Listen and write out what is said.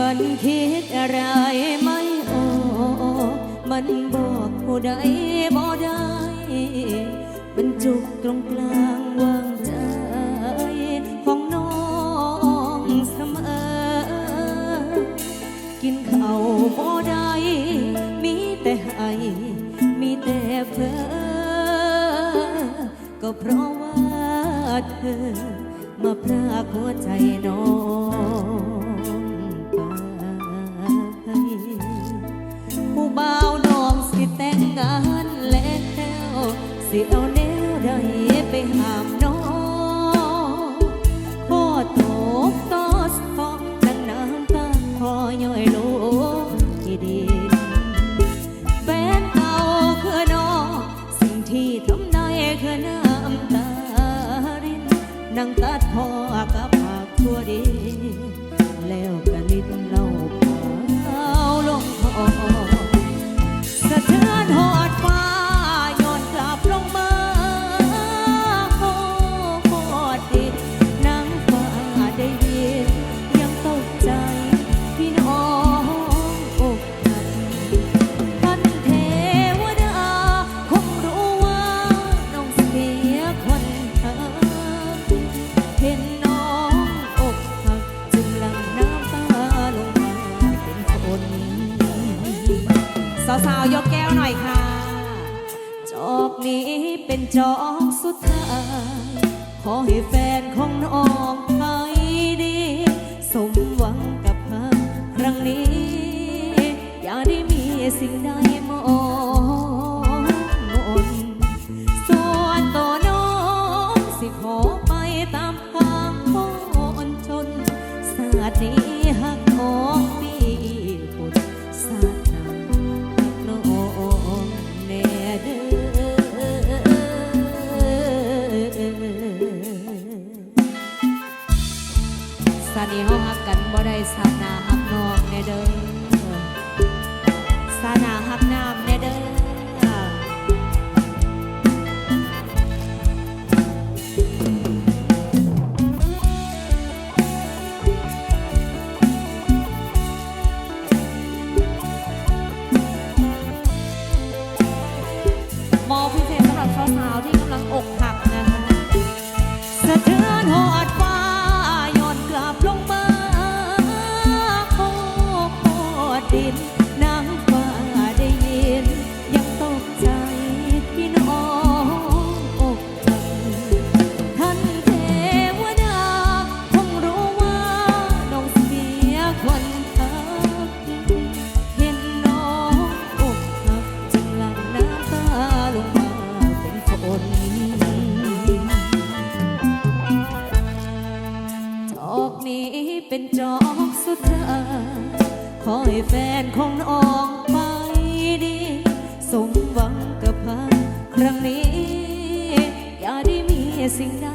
มันคิดอะไรไม่ออกมันบอกผู้ใดบ่ได้บรรจุกตรงกลางวางใจของน้องเสมอ กินข้าวบ่ได้ มีแต่ให้มีแต่เพ้อก็เพราะว่าเธอมาพรากหัวใจน้อง สิเอาแนาวยกแก้วหน่อยค่ะ จอกนี้เป็นจอกสุดท้ายขอให้แฟนของน้องให้ดี สมหวังกับพักครั้งนี้ อย่าได้มีสิ่งใดมองมนส่วนตัวน้องสิขอไปตามทางคนจนศาสตร์นี้หัก สานีเฮาฮักกันบ่ได้สานาฮักน้องแน่เด้อสานาฮักน้ำแน่เด้อมอบพิเศษสำหรับสาวๆที่กำลังอก นี้เป็นจอกสุดท้าขอให้แฟนของน้องไปดีสมหวังกับพันครั้งนี้ อย่าได้มีสิ่งใด